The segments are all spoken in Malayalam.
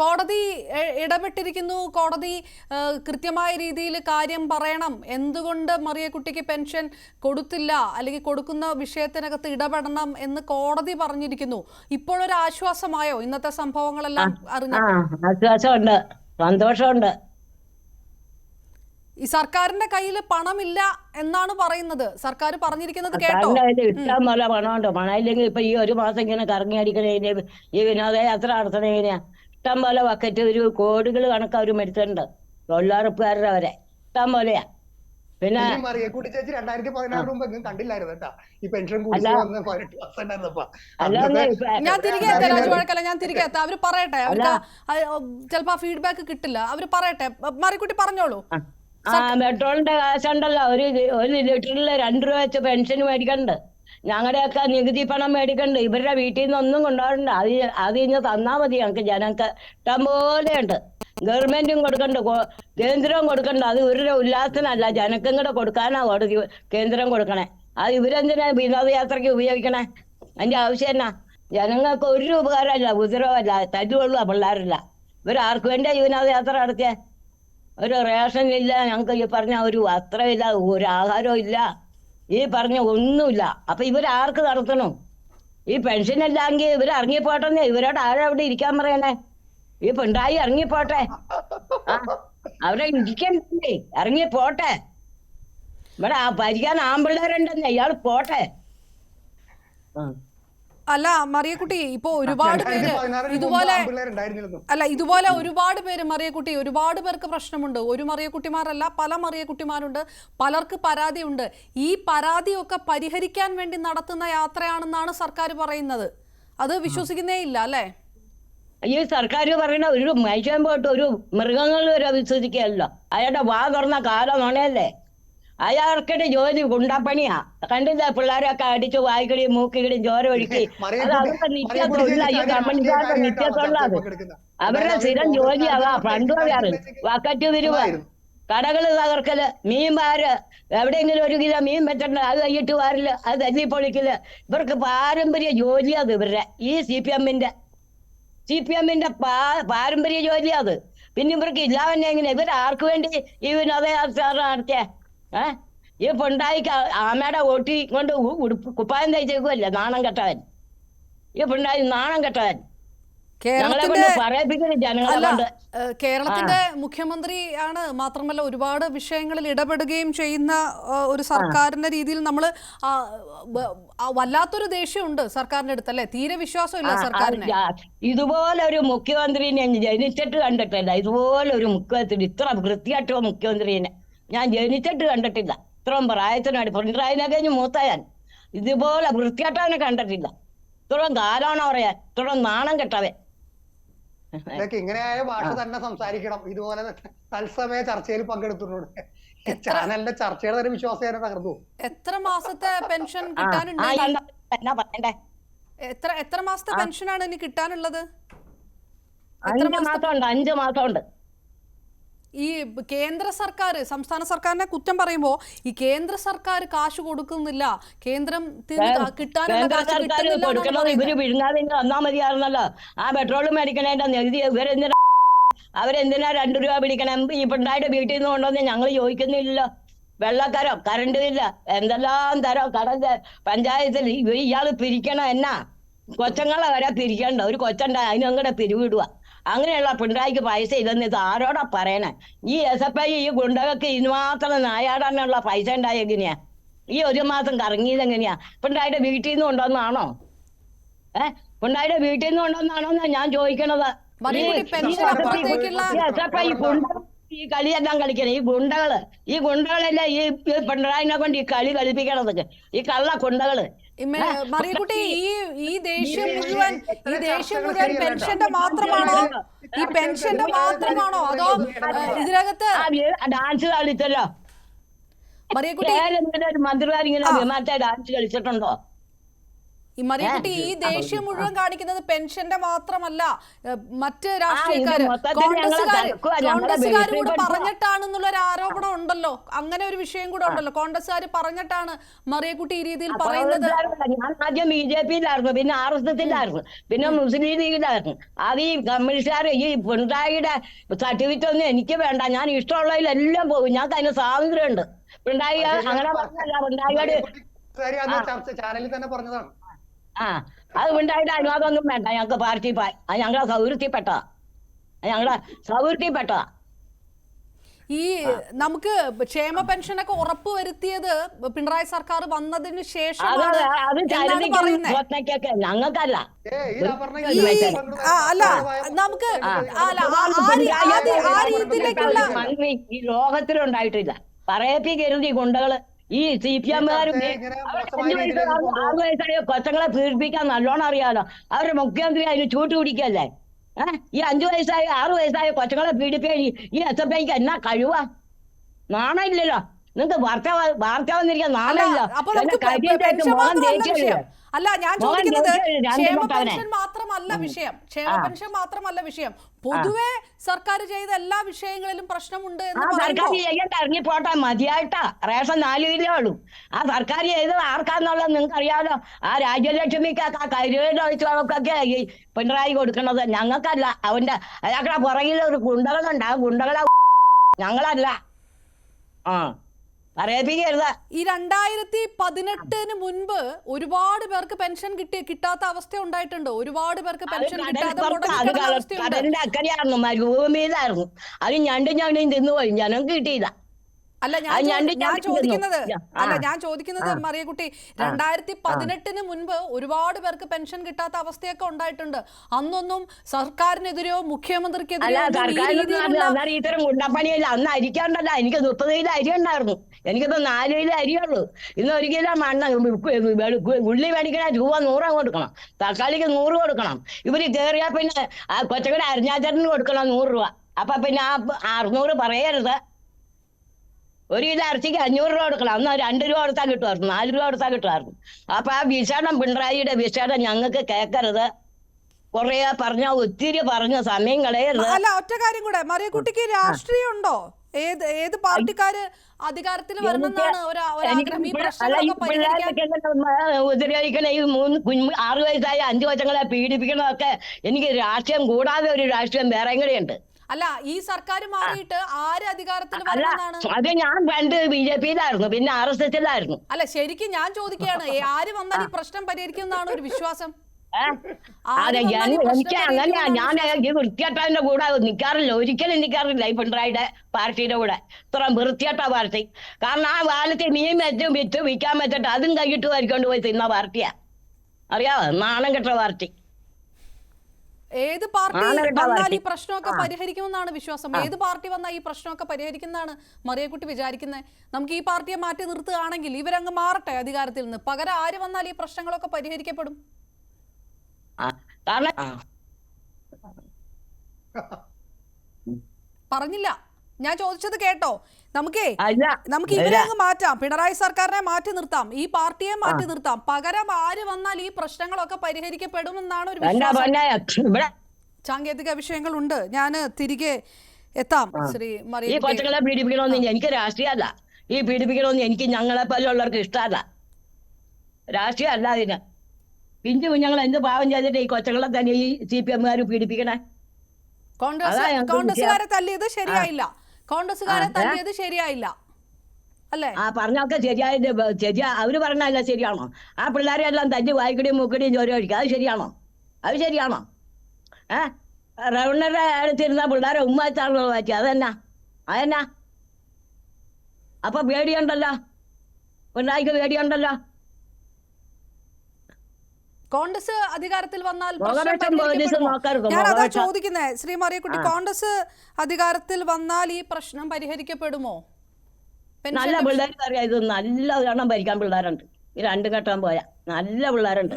കോടതി ഇടപെട്ടിരിക്കുന്നു. കോടതി കൃത്യമായ രീതിയിൽ കാര്യം പറയണം. എന്തുകൊണ്ട് മറിയക്കുട്ടിക്ക് പെൻഷൻ കൊടുത്തില്ല? അല്ലെങ്കിൽ കൊടുക്കുന്ന വിഷയത്തിനകത്ത് ഇടപെടണം എന്ന് കോടതി പറഞ്ഞിരിക്കുന്നു. ഇപ്പോഴൊരു ആശ്വാസമായോ? ഇന്നത്തെ സംഭവങ്ങളെല്ലാം അറിഞ്ഞു ആശ്വാസമുണ്ട്. സന്തോഷമുണ്ട്. ഈ സർക്കാരിന്റെ കയ്യിൽ പണമില്ല എന്നാണ് പറയുന്നത്. സർക്കാർ പറഞ്ഞിരിക്കുന്നത് കേട്ടോ. ഇഷ്ടം പോലെ പണമുണ്ട്. പണമില്ലെങ്കിൽ ഇപ്പൊ ഈ ഒരു മാസം ഇങ്ങനെ കറങ്ങി അടിക്കണേ ഈ വിനോദയാത്ര നടത്തണേന് ഇഷ്ടം പോലെ വക്കറ്റ് ഒരു കോടികൾ കണക്ക് അവർ മേടിച്ചിട്ടുണ്ട്. തൊഴിലുറപ്പുകാരുടെ അവരെ. ഇഷ്ടം പോലെയാ. പിന്നെ ചേച്ചി രണ്ടായിരത്തി പതിനാറ് മുമ്പ് എങ്ങും കണ്ടില്ലായിരുന്നു കേട്ടാ. ഈ പെൻഷൻ ഞാൻ തിരികെ എത്താം രാജുവഴക്കല്ല ഞാൻ തിരികെ എത്താം. അവർ പറയട്ടെ. അവർക്ക് ചിലപ്പോ ഫീഡ്ബാക്ക് കിട്ടില്ല. അവർ പറയട്ടെ. മറിക്കുട്ടി പറഞ്ഞോളൂ. ആ പെട്രോളിന്റെ കാശുണ്ടല്ലോ ഒരു ഒരു ലിറ്ററിൽ രണ്ടു രൂപ വെച്ച് പെൻഷൻ മേടിക്കണ്ട്. ഞങ്ങളുടെയൊക്കെ നികുതി പണം മേടിക്കണ്ട്. ഇവരുടെ വീട്ടിൽ നിന്ന് ഒന്നും കൊണ്ടുപോകണ്ട അത് അത് ഇഞ്ഞ് തന്നാ മതി ഞങ്ങൾക്ക് ജനങ്ങൾക്ക് ഇഷ്ടം പോലെ ഉണ്ട് ഗവൺമെന്റും കൊടുക്കണ്ട്. കേന്ദ്രവും കൊടുക്കണ്ട. അത് ഇവരുടെ ഉല്ലാസത്തിനല്ല. ജനക്കും കൂടെ കൊടുക്കാനാ കേന്ദ്രം കൊടുക്കണേ. അത് ഇവരെന്തിനാ വിനോദയാത്രയ്ക്ക് ഉപയോഗിക്കണേ? അതിന്റെ ആവശ്യം എന്നാ? ജനങ്ങൾക്ക് ഒരു ഉപകാരമല്ല ഉപദ്രവമല്ല. തല്ലുകൊള്ളുക പിള്ളേരില്ല. ഇവരാർക്ക് വേണ്ടിയാ വിനോദയാത്ര നടത്തിയേ? ഒരു റേഷൻ ഇല്ല ഞങ്ങൾക്ക് ഈ പറഞ്ഞ ഒരു വസ്ത്രമില്ല ഒരു ആഹാരവും ഇല്ല. ഈ പറഞ്ഞ ഒന്നുമില്ല. അപ്പൊ ഇവരാർക്ക് നടത്തണം? ഈ പെൻഷൻ ഇല്ലെങ്കിൽ ഇവർ ഇറങ്ങിപ്പോട്ടെന്നേ. ഇവരോട് ആരാ അവിടെ ഇരിക്കാൻ പറയണേ? ഈ പിണ്ടായി ഇറങ്ങിപ്പോട്ടെ? പോട്ടെ അവരെ ഇരിക്കണ്ടേ ഇറങ്ങിപ്പോട്ടെ. ഇവിടെ ആ ഭരിക്കാൻ ആമ്പിള്ളേരുണ്ടെന്നേ ഇയാൾ പോട്ടെ. അല്ല മറിയക്കുട്ടി ഇപ്പൊ ഒരുപാട് പേര് ഇതുപോലെ അല്ല ഇതുപോലെ ഒരുപാട് പേര് മറിയക്കുട്ടി ഒരുപാട് പേർക്ക് പ്രശ്നമുണ്ട്. ഒരു മറിയക്കുട്ടിമാരല്ല പല മറിയക്കുട്ടിമാരുണ്ട്. പലർക്ക് പരാതിയുണ്ട്. ഈ പരാതിയൊക്കെ പരിഹരിക്കാൻ വേണ്ടി നടത്തുന്ന യാത്രയാണെന്നാണ് സർക്കാർ പറയുന്നത്. അത് വിശ്വസിക്കുന്നേ ഇല്ല അല്ലേ? ഈ സർക്കാർ പറയുന്ന ഒരു മനുഷ്യൻ പോയിട്ട് ഒരു മൃഗങ്ങൾ വരെ വിശ്വസിക്കുകയല്ല. അയാളുടെ വാ തുറന്ന കാലം നുണയല്ലേ അയാൾക്കിടെ ജോലി ഗുണ്ടപ്പണിയാ. കണ്ടില്ല? പിള്ളേരൊക്കെ അടിച്ചു വായിക്കടിയും മൂക്കിക്കടി ചോര ഒഴുക്കി. അത് അവരുടെ നിത്യ നിത്യത്തൊഴില ഈ കമ്പനിക്കാരുടെ അത്. അവരുടെ സ്ഥിരം ജോലി അതാ. പറയാറ് വക്കറ്റ് തിരുവ് കടകൾ കടകൾ തകർക്കൽ മീൻ വാര് എവിടെയെങ്കിലും ഒരു കിലോ മീൻ വെച്ചിട്ടുണ്ട് അത് കൈയിട്ട് വാരിൽ അത് തല്ലിപ്പൊളിക്കൽ. ഇവർക്ക് പാരമ്പര്യ ജോലിയാ അത് ഇവരുടെ. ഈ സി പി എമ്മിന്റെ സി പി എമ്മിന്റെ പാരമ്പര്യ ജോലിയാ അത്. പിന്നെ ഇവർക്ക് ഇല്ലാവന്നെ എങ്ങനെ ഇവർ ആർക്ക് വേണ്ടി ഈ വിനോദയാത്ര നടത്തിയ? ഏ? ഈ പിണ്ടായിക്ക് ആമയുടെ ഓട്ടി കൊണ്ട് ഉടുപ്പ് കുപ്പായം തയ്ച്ചേക്കുമല്ലേ നാണം കെട്ടവൻ? ഈ പിണ്ടായി നാണം കെട്ടവൻ. കേരളത്തിന്റെ മുഖ്യമന്ത്രി ആണ് മാത്രമല്ല ഒരുപാട് വിഷയങ്ങളിൽ ഇടപെടുകയും ചെയ്യുന്ന ഒരു സർക്കാരിന്റെ രീതിയിൽ നമ്മൾ വല്ലാത്തൊരു ദേഷ്യമുണ്ട് സർക്കാരിന്റെ അടുത്ത് അല്ലെ? തീരെ വിശ്വാസമില്ല സർക്കാരിന്. ഇതുപോലെ ഒരു മുഖ്യമന്ത്രി ഞാൻ ജനിച്ചിട്ട് കണ്ടിട്ടില്ല ഇതുപോലെ ഒരു മുഖ്യമന്ത്രി ഇത്ര വൃത്തിയായിട്ടുള്ള മുഖ്യമന്ത്രിനെ ഞാൻ ജനിച്ചിട്ട് കണ്ടിട്ടില്ല. ഇത്രയും പ്രായത്തിനായിട്ട് പിണറായിനെ കഴിഞ്ഞ് മൂത്തയാൻ ഇതുപോലെ വൃത്തിയായിട്ടവനെ കണ്ടിട്ടില്ല. ഇത്രയും കാലമാണ് പറയാൻ ഇത്രയും നാണം കെട്ടവൻ. ഇതൊക്കെ ഇങ്ങനെയായ ഭാഷ തന്നെ സംസാരിക്കണം. ഇതുപോലെ തത്സമയ ചർച്ചയിൽ പങ്കെടുത്തിട്ടുണ്ട്. ചാനലിന്റെ ചർച്ചയുടെ തന്നെ വിശ്വാസം തകർന്നു എത്ര മാസത്തെ പെൻഷൻ കിട്ടാനുണ്ട്? എന്നാ പറയണ്ടേ? എത്ര എത്ര മാസത്തെ പെൻഷനാണ് ഇനി കിട്ടാനുള്ളത്? അഞ്ച് മാസമുണ്ട് അഞ്ച് മാസമുണ്ട്. ഈ കേന്ദ്ര സർക്കാർ സംസ്ഥാന സർക്കാരിനെ കുറ്റം പറയുമ്പോൾ ഈ കേന്ദ്ര സർക്കാർ കാശ് കൊടുക്കുന്നില്ല. കേന്ദ്രം കിട്ടാനുള്ള. ഇവർ വിഴുങ്ങാതെ വന്നാ മതിയായിരുന്നല്ലോ. ആ പെട്രോൾ മേടിക്കണേന്റെ നികുതി ഇവരെന്തിനാ അവരെന്തിനാ രണ്ടു രൂപ പിടിക്കണം? ഈ പിണ്ടായിട്ട് വീട്ടിൽ നിന്ന് കൊണ്ടുവന്ന് ഞങ്ങൾ ചോദിക്കുന്നില്ലല്ലോ. വെള്ളക്കരം? കറണ്ട് ഇല്ല. എന്തെല്ലാം തരം? കടൽ പഞ്ചായത്തിൽ ഇയാൾ പിരിക്കണം എന്നാ? കൊച്ചങ്ങളെ വരെ പിരിക്കണ്ട. ഒരു കൊച്ചുണ്ട അതിനങ്ങടെ പിരിവിടുക. അങ്ങനെയുള്ള പിണറായിക്ക് പൈസ ഇല്ലെന്ന് ഇത് ആരോടാ പറയണേ? ഈ എസ് എഫ് ഐ ഈ ഗുണ്ടകൾക്ക് ഇതിന് മാത്രം നായാടാനുള്ള പൈസ ഉണ്ടായ എങ്ങനെയാ? ഈ ഒരു മാസം കറങ്ങിയത് എങ്ങനെയാ? പിണറായിയുടെ വീട്ടിൽ നിന്ന് കൊണ്ടുവന്നാണോ? ഏഹ് പിണറായിയുടെ വീട്ടിൽ നിന്ന് കൊണ്ടുവന്നാണോ എന്നാ ഞാൻ ചോദിക്കണത്? ഈ- SFI ഈ ഗുണ്ട- ഈ കളിയെല്ലാം കളിക്കണേ. ഈ ഗുണ്ടകൾ ഈ ഗുണ്ടകളെല്ലാം ഈ പിണറായിനെ കൊണ്ട് ഈ കളി കളിപ്പിക്കണതൊക്കെ ഈ കള്ള ഗുണ്ടകൾ മറിയക്കുട്ടി ഈ ഈ ദേഷ്യം മുഴുവൻ ഈ ദേഷ്യം മുഴുവൻ പെൻഷന്റെ മാത്രമാണോ? ഈ പെൻഷന്റെ മാത്രമാണോ? അതോ ഇതിനകത്ത് ഡാൻസ് കളിച്ചല്ലോ മറിയക്കുട്ടി മന്ത്രിമാരിങ്ങനെ വിമാനത്തെ ഡാൻസ് കളിച്ചിട്ടുണ്ടോ? ഈ മറിയക്കുട്ടി ഈ ദേഷ്യം മുഴുവൻ കാണിക്കുന്നത് പെൻഷന്റെ മാത്രമല്ല മറ്റ് രാഷ്ട്രീയക്കാര്. ഞങ്ങളെ കോൺഗ്രസ്സുകാർ കൂടെ പറഞ്ഞിട്ടാണെന്നുള്ള ഒരു ആരോപണം ഉണ്ടല്ലോ. അങ്ങനെ ഒരു വിഷയം കൂടെ ഉണ്ടല്ലോ. കോൺഗ്രസ്സുകാർ പറഞ്ഞിട്ടാണ് മറിയക്കുട്ടി ഈ രീതിയിൽ പറയുന്നത്. ഞാൻ ആദ്യം ബി ജെ പിയിലായിരുന്നു. പിന്നെ ആർ എസ് എസിലായിരുന്നു. പിന്നെ മുസ്ലിം ലീഗിലായിരുന്നു. അത് ഈ കമ്മ്യൂണിസ്റ്റുകാർ ഈ പിണറായിയുടെ സർട്ടിഫിക്കറ്റ് ഒന്നും എനിക്ക് വേണ്ട. ഞാൻ ഇഷ്ടമുള്ളതിലെല്ലാം പോകും. ഞാൻ അതിന് സ്വാതന്ത്ര്യമുണ്ട്. പിണറായി അങ്ങനെ പറഞ്ഞല്ല. പിണറായിയുടെ ചാനലിൽ തന്നെ പറഞ്ഞതാണ്. ആ അത് ഉണ്ടായിട്ട് അനുവാദമൊന്നും വേണ്ട. ഞങ്ങൾക്ക് പാർട്ടി പാ- അത് ഞങ്ങളെ സൗകര്യത്തിൽപ്പെട്ടതാ പെട്ടതാ ഞങ്ങളെ സൗകര്യത്തിൽപ്പെട്ടതാ ഈ നമുക്ക് ക്ഷേമ പെൻഷനൊക്കെ ഉറപ്പ് വരുത്തിയത് പിണറായി സർക്കാർ വന്നതിന് ശേഷം ഞങ്ങൾക്കല്ല. അല്ല നമുക്ക് ആ- ആ ആ രീ- ആ രീതിയിലേക്കുള്ള മന്ത്രി ഈ ലോകത്തിലുണ്ടായിട്ടില്ല. പറയപ്പിക്കരുത് ഈ ഗുണ്ടകൾ ഈ സി പി എമ്മുകാരും. ആറ് വയസ്സായ കൊച്ചങ്ങളെ പീഡിപ്പിക്കാൻ നല്ലോണം അറിയാലോ. അവരുടെ മുഖ്യമന്ത്രി അതിന് ചൂട്ട് പിടിക്കല്ലേ ഏഹ് ഈ അഞ്ചു വയസ്സായ ആറു വയസ്സായ കൊച്ചങ്ങളെ പീഡിപ്പിക്കാൻ ഈ- എസ് എഫ് ഐക്ക് എന്നാ കഴിവാ? നാണം ഇല്ലല്ലോ നിങ്ങൾക്ക് വാർത്ത വാർത്ത വന്നിരിക്കാൻ നാണമില്ല അല്ല ഞാൻ ചോദിക്കുന്നത് ക്ഷേമ പെൻഷൻ മാത്രമല്ല വിഷയം. ക്ഷേമ പെൻഷൻ മാത്രമല്ല വിഷയം. പൊതുവെ സർക്കാർ ചെയ്ത എല്ലാ വിഷയങ്ങളിലും പ്രശ്നമുണ്ട് എന്ന് സർക്കാർ ചെയ്യട്ടെ ഇറങ്ങിപ്പോട്ടെ മതിയായിട്ടാ. റേഷൻ നാല് കിലോ ഉള്ളൂ ആ സർക്കാർ ചെയ്തത് ആർക്കാന്നുള്ളത് നിങ്ങൾക്ക് അറിയാലോ ആ രാജ്യലക്ഷ്മിക്കൊക്കെ ആ ഒഴിച്ചവർക്കൊക്കെ ഈ പിണറായി കൊടുക്കണത് ഞങ്ങൾക്കല്ല. അവന്റെ അയാൾക്കടെ പുറകിൽ ഒരു ഗുണ്ടകളുണ്ട്. ആ ഗുണ്ടകളെ ഞങ്ങളല്ല. ആ. ഈ രണ്ടായിരത്തി പതിനെട്ടിന് മുൻപ് ഒരുപാട് പേർക്ക് പെൻഷൻ കിട്ടി കിട്ടാത്ത അവസ്ഥ ഉണ്ടായിട്ടുണ്ട്. ഒരുപാട് പേർക്ക് പെൻഷൻ കിട്ടാതെ കടൽപ്പുറത്ത് അത് ഞണ്ടും ഞണ്ടും തിന്നുപോയി. ജനം കിട്ടിയില്ല. അല്ല ഞാൻ ഞാൻ ചോദിക്കുന്നത് അല്ല ഞാൻ ചോദിക്കുന്നത് മറിയക്കുട്ടി രണ്ടായിരത്തി പതിനെട്ടിന് മുൻപ് ഒരുപാട് പേർക്ക് പെൻഷൻ കിട്ടാത്ത അവസ്ഥയൊക്കെ ഉണ്ടായിട്ടുണ്ട് അന്നൊന്നും സർക്കാരിനെതിരെയോ മുഖ്യമന്ത്രിക്കെതിരെയോ ഇത്തരം ഗുണ്ടപ്പണിയില്ല അന്ന് അരിക്കണ്ടല്ല എനിക്ക് മുപ്പത് കിലോ അരി ഉണ്ടായിരുന്നു എനിക്കിപ്പോ നാല് കിലോ അരിയുള്ളൂ ഇന്ന് ഒരു കിലോ മണ്ണ ഉള്ളി മേടിക്കണ രൂപ നൂറ് കൊടുക്കണം തക്കാളിക്ക് നൂറ് കൊടുക്കണം ഇവർ കേറിയാ പിന്നെ ആ കൊച്ചക്കട അരിഞ്ഞാച്ചറിന് കൊടുക്കണം നൂറ് രൂപ അപ്പൊ പിന്നെ ആ അറുന്നൂറ് പറയരുത് ഒരു കിലോ ഇറച്ചിക്ക് അഞ്ഞൂറ് രൂപ കൊടുക്കണം. അന്ന് രണ്ട് രൂപ കൊടുത്താൽ കിട്ടുമായിരുന്നു. നാല് രൂപ കൊടുത്താൽ കിട്ടുമായിരുന്നു. അപ്പൊ ആ വിഷാടം പിണറായിയുടെ വിഷാടം ഞങ്ങൾക്ക് കേൾക്കരുത് കൊറേ പറഞ്ഞ ഒത്തിരി പറഞ്ഞ സമയം കളയരുത്. അല്ല ഒറ്റ കാര്യം കൂടെ. മറിയക്കുട്ടിക്ക് രാഷ്ട്രീയം ഉണ്ടോ ഏത് ഏത് പാർട്ടിക്കാര് അധികാരത്തിൽ വരണമെന്നാണ് ഈ ഉപദ്രവിക്കണ ഈ മൂന്ന് കുഞ്ഞു ആറ് വയസ്സായ അഞ്ചു കൊച്ചങ്ങളെ പീഡിപ്പിക്കണതൊക്കെ എനിക്ക് രാഷ്ട്രീയം കൂടാതെ ഒരു രാഷ്ട്രീയം വേറെ കൂടെയുണ്ട് അല്ല ഈ സർക്കാർ മാറിയിട്ട് ആര് അധികാരത്തിൽ അത് ഞാൻ പണ്ട് ബി ജെ പിയിലായിരുന്നു. പിന്നെ ആർ എസ് എസിലായിരുന്നു അല്ല ശരിക്കും ഞാൻ ചോദിക്കുകയാണ് ആര് വന്നാൽ ഈ പ്രശ്നം പരിഹരിക്കുന്നതാണ് ഒരു വിശ്വാസം? എനിക്ക് അങ്ങനെ ഞാൻ ഈ വൃത്തിയാട്ടതിന്റെ കൂടെ നിൽക്കാറില്ല. ഒരിക്കലും നിൽക്കാറില്ല ഈ പിണറായിയുടെ പാർട്ടിയുടെ കൂടെ. ഇത്ര വൃത്തിയാട്ട പാർട്ടി. കാരണം ആ കാലത്ത് മീൻ വെച്ച് വിറ്റ് വിൽക്കാൻ വെച്ചിട്ട് അതും കൈയിട്ട് വരിക്കൊണ്ട് പോയി തിന്ന പാർട്ടിയാ. അറിയാവോ? നാണം കെട്ട പാർട്ടി. ഏത് പാർട്ടി വന്നാൽ ഈ. പ്രശ്നമൊക്കെ പരിഹരിക്കുമെന്നാണ് വിശ്വാസം. ഏത് പാർട്ടി വന്നാൽ ഈ പ്രശ്നമൊക്കെ പരിഹരിക്കുന്നതാണ് മറിയക്കുട്ടി വിചാരിക്കുന്നത് നമുക്ക് ഈ പാർട്ടിയെ മാറ്റി നിർത്തുകയാണെങ്കിൽ ഇവരങ്ങ് മാറട്ടെ അധികാരത്തിൽ നിന്ന്. പകരം ആര് വന്നാൽ ഈ പ്രശ്നങ്ങളൊക്കെ പരിഹരിക്കപ്പെടും? പറഞ്ഞില്ല. ഞാൻ ചോദിച്ചത് കേട്ടോ. നമുക്കേ നമുക്ക് ഇവരെ അങ്ങ് മാറ്റാം. പിണറായി സർക്കാരിനെ മാറ്റി നിർത്താം. ഈ പാർട്ടിയെ മാറ്റി നിർത്താം. പകരം ആര് വന്നാൽ ഈ പ്രശ്നങ്ങളൊക്കെ പരിഹരിക്കപ്പെടുമെന്നാണ് ഒരു സാങ്കേതിക വിശ്വാസം. ഉണ്ട് സാങ്കേതിക വിഷയങ്ങളുണ്ട്. ഞാൻ തിരികെ എത്താം. ശ്രീ മറിയ കൊച്ചുങ്ങളെ പീഡിപ്പിക്കണമെന്ന് എനിക്ക് രാഷ്ട്രീയമല്ല ഈ പീഡിപ്പിക്കണമെന്ന് എനിക്ക് ഞങ്ങളെ പോലുള്ളവർക്ക് ഇഷ്ടമല്ല. രാഷ്ട്രീയം അല്ല അതിന്. പിഞ്ചു കുഞ്ഞുങ്ങൾ എന്ത് പാവം ചെയ്തിട്ട് ഈ കൊച്ചുങ്ങളെ തന്നെ ഈ സി പി എമ്മുകാർ പീഡിപ്പിക്കണേ? കോൺഗ്രസ് കോൺഗ്രസ്സുകാരെ തല്ലിയത് ശരിയായില്ല. കോൺഗ്രസ്സുകാരെ തല്ലിയത് ശരിയായില്ല. അല്ലേ? ആ പറഞ്ഞൊക്കെ ശരിയായിട്ട് ശരിയാ അവർ പറഞ്ഞല്ല ശരിയാണോ? ആ പിള്ളേരെ എല്ലാം തല്ലി വായിക്കടിയും മൂക്കടിയും ചോര ഒഴിക്കുക അത് ശരിയാണോ? അത് ശരിയാണോ? ഏ? റവണറെ അടുത്തിരുന്ന പിള്ളേരെ ഉമ്മാച്ചാണല്ലോ മാറ്റി അതെന്നാ? അതെന്നാ? അപ്പൊ പേടിയുണ്ടല്ലോ? പിള്ളേർക്ക് പേടിയുണ്ടല്ലോ? കോൺഗ്രസ് അധികാരത്തിൽ വന്നാൽ ഞാൻ അതാ ചോദിക്കുന്നേ. ചോദിക്കുന്നത് ശ്രീ മറിയക്കുട്ടി കോൺഗ്രസ് അധികാരത്തിൽ വന്നാൽ ഈ പ്രശ്നം പരിഹരിക്കപ്പെടുമോ? നല്ല പിള്ളേർക്ക് അറിയാം. ഇത് നല്ല എണ്ണം ഭരിക്കാൻ പിള്ളേരുണ്ട്. ഈ രണ്ടും ഘട്ടം പോയാ. നല്ല പിള്ളേരുണ്ട്.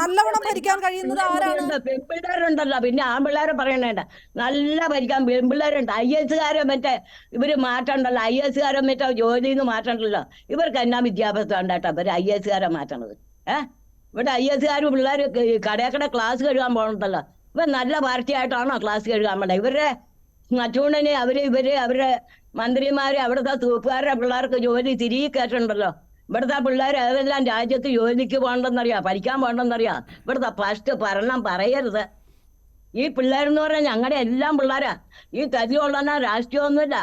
നല്ലവണ്ണം ഭരിക്കാൻ കഴിയുന്നത് ആരാണ്? പെൺപിള്ളേരുണ്ടല്ലോ. പിന്നെ ആൺപിള്ളേരെ പറയണേണ്ട നല്ല ഭരിക്കാൻ പെൺപിള്ളേരുണ്ട്. ഐ എസുകാരോ മറ്റേ ഇവർ മാറ്റണ്ടല്ലോ. ഐ എസുകാരോ മറ്റേ ജോലിയിൽ നിന്ന് മാറ്റണ്ടല്ലോ. ഇവർക്ക് എന്നാ വിദ്യാഭ്യാസം ഉണ്ടായിട്ടാ ഇവർ ഐ എസുകാരെ മാറ്റണത്? ഏ? ഇവിടെ ഐ എസ്കാർ പിള്ളേർ കടയക്കട ക്ലാസ് കഴുകാൻ പോകണ്ടല്ലോ ഇവൻ നല്ല പാർട്ടി ആയിട്ടാണോ ക്ലാസ് കഴുകാൻ വേണ്ട ഇവരുടെ മറ്റൂണിന് അവർ ഇവർ അവരുടെ മന്ത്രിമാര് അവിടുത്തെ തൂപ്പുകാരുടെ പിള്ളേർക്ക് ജോലി തിരികെ കയറ്റുണ്ടല്ലോ. ഇവിടുത്തെ പിള്ളേർ ഏതെല്ലാം രാജ്യത്ത് ജോലിക്ക് പോകണ്ടെന്നറിയാം പഠിക്കാൻ പോകണ്ടെന്നറിയാം. ഇവിടുത്തെ ഫസ്റ്റ് ഭരണം പറയരുത്. ഈ പിള്ളേരെന്ന് പറഞ്ഞാൽ ഞങ്ങളുടെ എല്ലാം പിള്ളേരാ. ഈ തല്ലുകൊള്ളാൻ രാഷ്ട്രീയമൊന്നുമില്ല.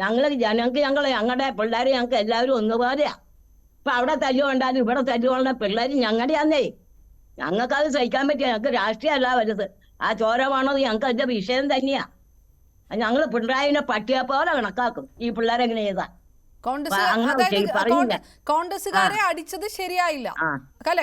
ഞങ്ങൾ ഞങ്ങൾക്ക് ഞങ്ങൾ ഞങ്ങളുടെ പിള്ളേരെ ഞങ്ങൾക്ക് എല്ലാവരും ഒന്നുപോലെയാ. ഇപ്പൊ അവിടെ തല്ലുകൊണ്ടാലും ഇവിടെ തല്ലുകൊണ്ട പിള്ളേർ ഞങ്ങളുടെ അന്നേ ഞങ്ങൾക്ക് ഞങ്ങൾക്കത് സഹിക്കാൻ പറ്റിയ ഞങ്ങൾക്ക് രാഷ്ട്രീയമല്ല വലുത്. ആ ചോര വേണത് ഞങ്ങൾക്ക് അതിന്റെ വിഷയം തന്നെയാ. ഞങ്ങൾ പിണറായിനെ പട്ടിയെ പോലെ കണക്കാക്കും. ഈ പിള്ളേരെങ്ങനെ ചെയ്താ. കോൺഗ്രസുകാരെ അടിച്ചത് ശരിയായില്ല. അല്ലെ?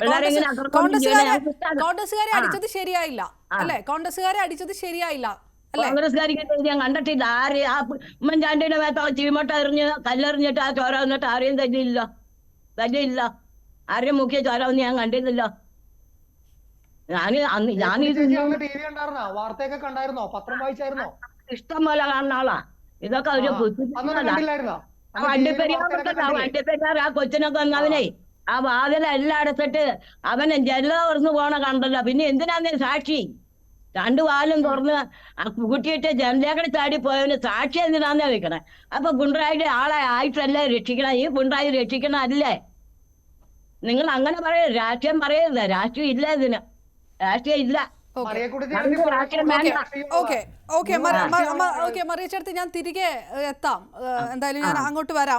കോൺഗ്രസുകാരെ അടിച്ചത് ശരിയായില്ല. അല്ലെ? കോൺഗ്രസുകാരെ അടിച്ചത് ശരിയായില്ല. കോൺഗ്രസ്കാരിക്ക് ഞാൻ കണ്ടിട്ടില്ല. ആര് ആ ഉമ്മൻചാണ്ടിന്റെ ഉമ്മൻചാണ്ടിയുടെ മേത്ത ചീമട്ട എറിഞ്ഞ് കല്ലെറിഞ്ഞിട്ട് ആ ചോര വന്നിട്ട് ആരെയും തല്ലിയില്ല. തല്ലിയില്ല ആരെയും മുഖ്യ ചോര വന്ന് ഞാൻ കണ്ടിരുന്നില്ല. അന്ന് ഞാൻ വാർത്തയൊക്കെ കണ്ടായിരുന്നോ? പത്രം വായിച്ചായിരുന്നോ? ഇഷ്ടം പോലെ കാണുന്ന ആളാ. ഇതൊക്കെ ഒരു കണ്ടില്ലായിരുന്നോ? ആ വണ്ടിപ്പെരിയാർ കൊച്ചിനൊക്കെ വന്നവനെ ആ. വാതിലെല്ലാം അടച്ചിട്ട് അവനെ ജല്ല തുറന്നു പോണ കണ്ടല്ലോ. പിന്നെ എന്തിനാന്ന് സാക്ഷി? രണ്ടു വാലും തുറന്ന് കൂട്ടിയിട്ട് ജനലേക്കടെ ചാടി പോയവന് സാക്ഷി എന്തിനാന്നേ വെക്കണേ അപ്പൊ പിണറായിയുടെ ആളെ ആയിട്ടല്ലേ രക്ഷിക്കണം? ഈ ഗുണ്ടായി രക്ഷിക്കണ അല്ലേ നിങ്ങൾ അങ്ങനെ പറയരുത്. രാഷ്ട്രീയം പറയരുത്. രാഷ്ട്രീയം ഇല്ല ഇതിന്. രാഷ്ട്രീയം ഇല്ല. ഓക്കെ. ഓക്കെ. ഓക്കെ. ഞാൻ തിരികെ എത്താം. എന്തായാലും ഞാൻ അങ്ങോട്ട് വരാം.